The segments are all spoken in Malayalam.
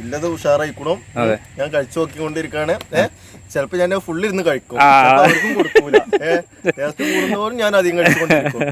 ഇല്ലത് ഉഷാറായിക്കണം. ഞാൻ കഴിച്ചു നോക്കിക്കൊണ്ടിരിക്കാണ്. ചിലപ്പോ ഞാൻ ഫുള്ള് ഇരുന്ന് കഴിക്കും അവർക്കും കൊടുക്കൂല. ടേസ്റ്റ് ഞാൻ അധികം കഴിച്ചുകൊണ്ടിരിക്കും.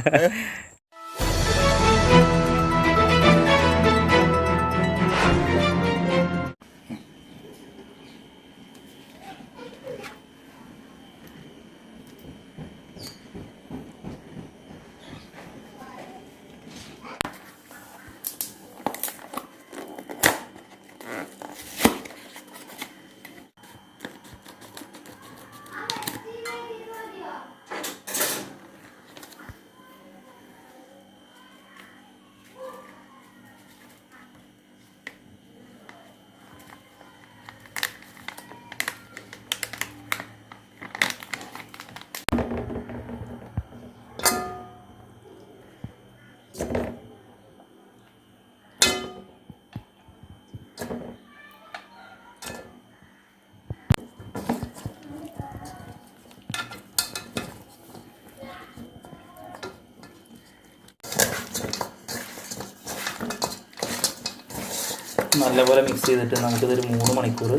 നല്ലപോലെ മിക്സ് ചെയ്തിട്ട് നമുക്കിതൊരു മൂന്ന് മണിക്കൂർ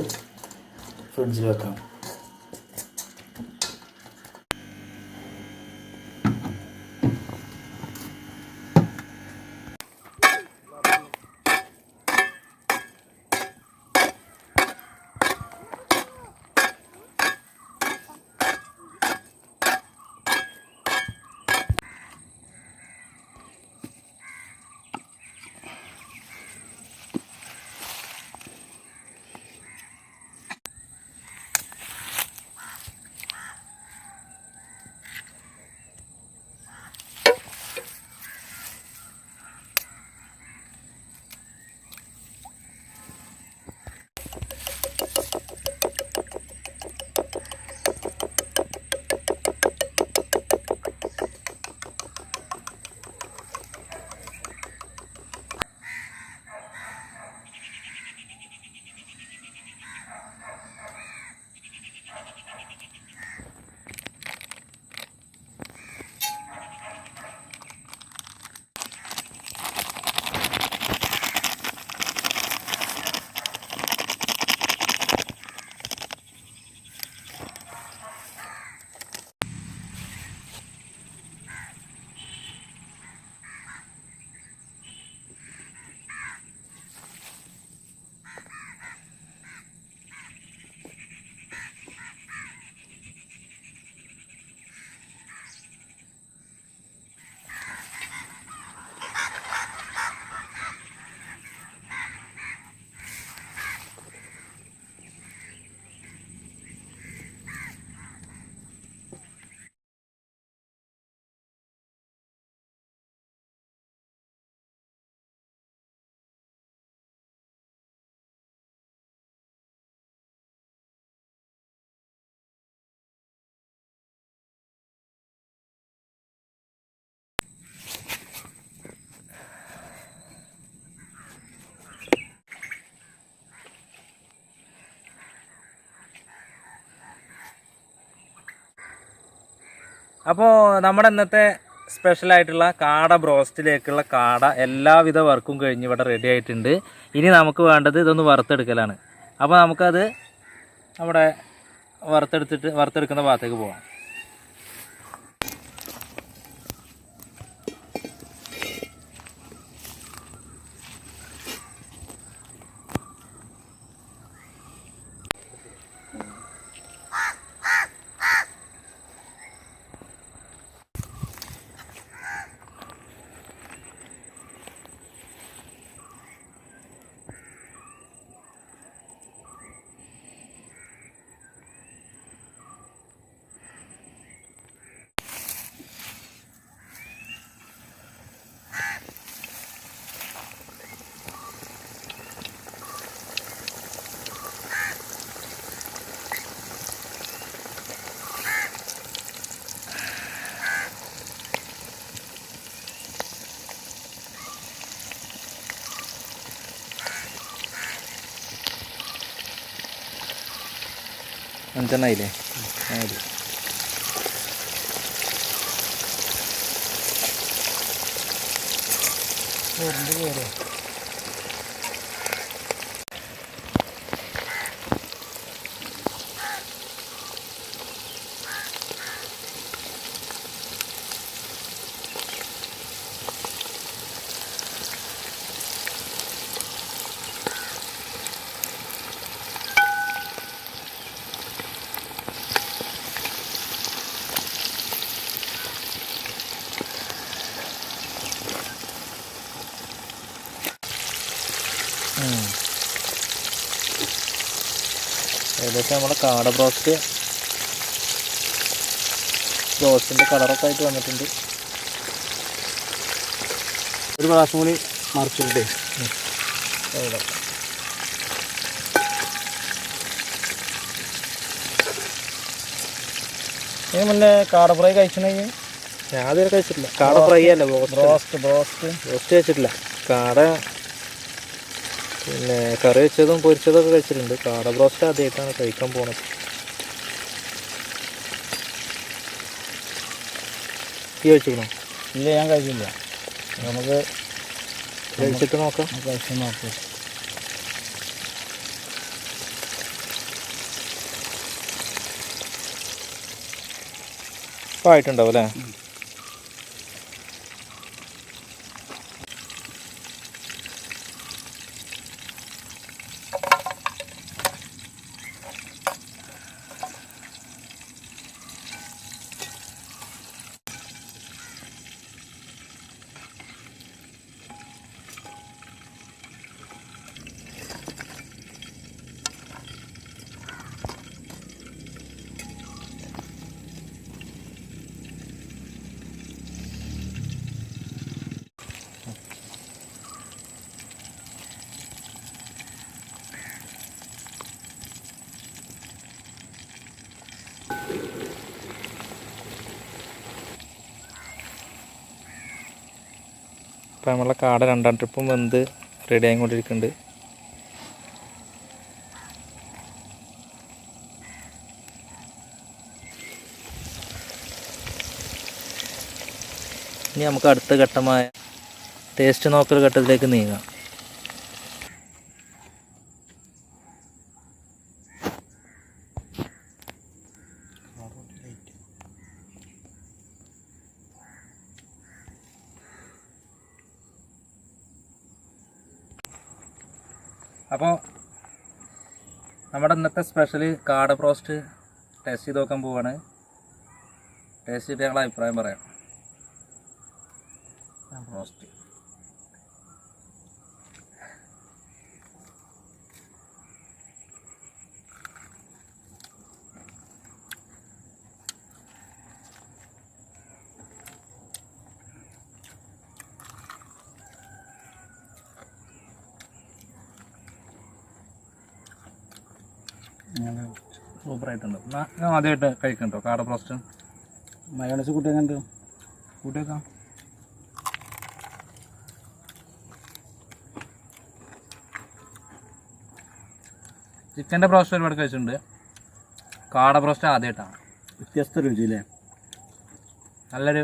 ഫ്രിഡ്ജിൽ വെക്കാം. അപ്പോൾ നമ്മുടെ ഇന്നത്തെ സ്പെഷ്യലായിട്ടുള്ള കാട ബ്രോസ്റ്റിലേക്കുള്ള കാട എല്ലാവിധ വർക്കും കഴിഞ്ഞ് ഇവിടെ റെഡി ആയിട്ടുണ്ട്. ഇനി നമുക്ക് വേണ്ടത് ഇതൊന്ന് വറുത്തെടുക്കലാണ്. അപ്പോൾ നമുക്കത് നമ്മുടെ വറുത്തെടുത്തിട്ട് വറുത്തെടുക്കുന്ന ഭാഗത്തേക്ക് പോകാം അഞ്ചെണ്ണയില്ലേ? മതി ഏകദേശം നമ്മുടെ കാട ബ്രോസ്റ്റ് ബ്രോസ്റ്റിന്റെ കളറൊക്കെ ആയിട്ട് വന്നിട്ടുണ്ട്. ഒരു പ്രാവശ്യം കൂടി മറിച്ചിട്ടേ ഇനി മുന്നേ കാട ഫ്രൈ കഴിച്ചിട്ടുണ്ടെങ്കിൽ ഞാൻ അതുവരെ കഴിച്ചിട്ടില്ല. കാട ഫ്രൈ അല്ല ബ്രോസ്റ്റ് ബ്രോസ്റ്റ്. ബ്രോസ്റ്റ് കഴിച്ചിട്ടില്ല. കാട പിന്നെ കറി വെച്ചതും പൊരിച്ചതൊക്കെ കഴിച്ചിട്ടുണ്ട്. കാട ബ്രോസ്റ്റ് ആദ്യമായിട്ടാണ് കഴിക്കാൻ പോണത്. ഈ കഴിച്ചിക്കണോ ഇല്ല ഞാൻ കഴിച്ചില്ല. നമുക്ക് കഴിച്ചിട്ട് നോക്കാം. കഴിച്ച് നോക്കാം. ആയിട്ടുണ്ടാവും അല്ലേ? ഇപ്പം നമ്മളെ കാട രണ്ടാം ട്രിപ്പും വെന്ത് റെഡി ആയിക്കൊണ്ടിരിക്കുന്നുണ്ട്. ഇനി നമുക്ക് അടുത്ത ഘട്ടമായ ടേസ്റ്റ് നോക്കൽ ഘട്ടത്തിലേക്ക് നീങ്ങാം. അപ്പോൾ നമ്മുടെ ഇന്നത്തെ സ്പെഷ്യൽ കാട പ്രോസ്റ്റ് ടേസ്റ്റ് ചെയ്ത് നോക്കാൻ പോവാണ്. ടേസ്റ്റ് ചെയ്തിട്ട് ഞങ്ങളുടെ അഭിപ്രായം പറയാം ബ്രോസ്റ്റ് സൂപ്പറായിട്ടുണ്ട്. ആദ്യമായിട്ട് കഴിക്കണ്ടോ കാട ബ്രോസ്റ്റ്. മയോണൈസ് കൂട്ടി എങ്ങനെ കൂട്ടിയേക്കാം. ചിക്കന്റെ ബ്രോസ്റ്റ് ഒരുപാട് കഴിച്ചിട്ടുണ്ട്. കാട ബ്രോസ്റ്റ് ആദ്യമായിട്ടാണ്. വ്യത്യസ്ത രുചി അല്ലേ നല്ലൊരു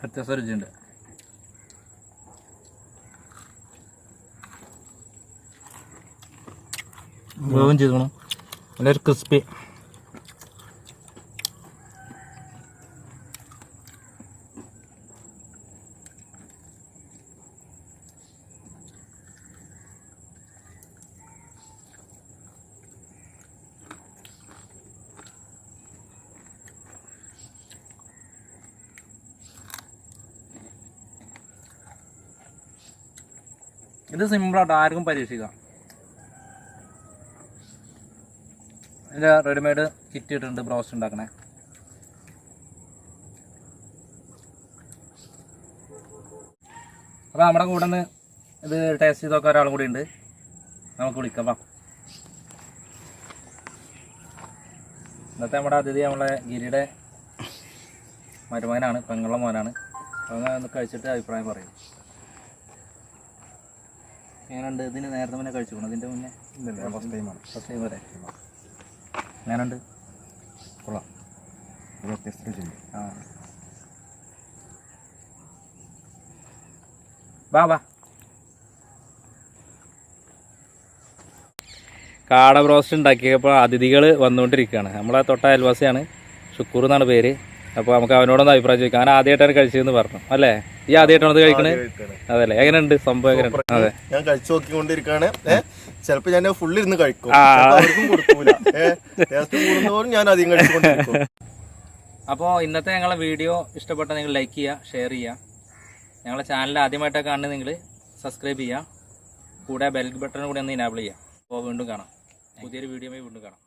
വ്യത്യസ്ത രുചിയുണ്ട്. വേവും ചെയ്തോണം. നല്ലൊരു ക്രിസ്പി. ഇത് സിമ്പിളായിട്ട് ആർക്കും പരീക്ഷിക്കാം. ഇതിന്റെ റെഡിമെയ്ഡ് കിറ്റ് ഇട്ടിട്ടുണ്ട് ബ്രൗസ് ഉണ്ടാക്കണേ. അപ്പോൾ നമ്മുടെ കൂടെ നിന്ന് ഇത് ടേസ്റ്റ് ചെയ്ത് നോക്കാൻ ഒരാളും കൂടി ഉണ്ട്. നമുക്ക് വിളിക്കാം വാ. ഇന്നത്തെ നമ്മുടെ അതിഥി നമ്മളെ ഗിരിയുടെ മരുമകനാണ് പെങ്ങളുടെ മോനാണ്. അങ്ങനെ ഒന്ന് കഴിച്ചിട്ട് അഭിപ്രായം പറയും. എങ്ങനെയുണ്ട്? ഇതിന് നേരത്തെ മുന്നേ കഴിച്ചു ഇതിന്റെ മുന്നേ? ഫസ്റ്റ് ടൈമാണ് ഫസ്റ്റ് ടൈം വരെ എങ്ങനെയുണ്ട്? കൊള്ളാം. ഒരു വ്യത്യസ്ത രുചിയുണ്ട് ആ. വാ വാ. കാട ബ്രോസ്റ്റ് ഉണ്ടാക്കിയപ്പോൾ അതിഥികൾ വന്നുകൊണ്ടിരിക്കുകയാണ്. നമ്മളെ തൊട്ട അയൽവാസിയാണ്. ഷുക്കൂർ എന്നാണ് പേര്. അപ്പോൾ നമുക്ക് അവനോടൊന്ന് അഭിപ്രായം ചോദിക്കാം. അവൻ ആദ്യമായിട്ടാണ് കഴിച്ചതെന്ന് പറഞ്ഞു. അല്ലേ? ഈ ആദ്യമായിട്ടാണ് കഴിക്കണേ? കഴിക്കണത് അതല്ലേ. എങ്ങനെയുണ്ട് സംഭവം? എങ്ങനെയുണ്ട് അതെ. ഞാൻ കഴിച്ചു നോക്കിക്കൊണ്ടിരിക്കുകയാണ് ഏഹ് ചിലപ്പോ ഞാൻ ഫുള്ള് ഇരുന്ന് കഴിക്കും. ഞാൻ അധികം കഴിച്ചുകൊണ്ടിരിക്കും. അപ്പോൾ ഇന്നത്തെ ഞങ്ങളെ വീഡിയോ ഇഷ്ടപ്പെട്ട നിങ്ങൾ ലൈക്ക് ചെയ്യുക ഷെയർ ചെയ്യുക ഞങ്ങളെ ചാനൽ ആദ്യമായിട്ടൊക്കെ കാണുന്നത് നിങ്ങൾ സബ്സ്ക്രൈബ് ചെയ്യുക കൂടെ ബെൽ ബട്ടൺ കൂടി ഒന്ന് ഇനാബിൾ ചെയ്യുക അപ്പോൾ വീണ്ടും കാണാം. പുതിയൊരു വീഡിയോ വീണ്ടും കാണാം.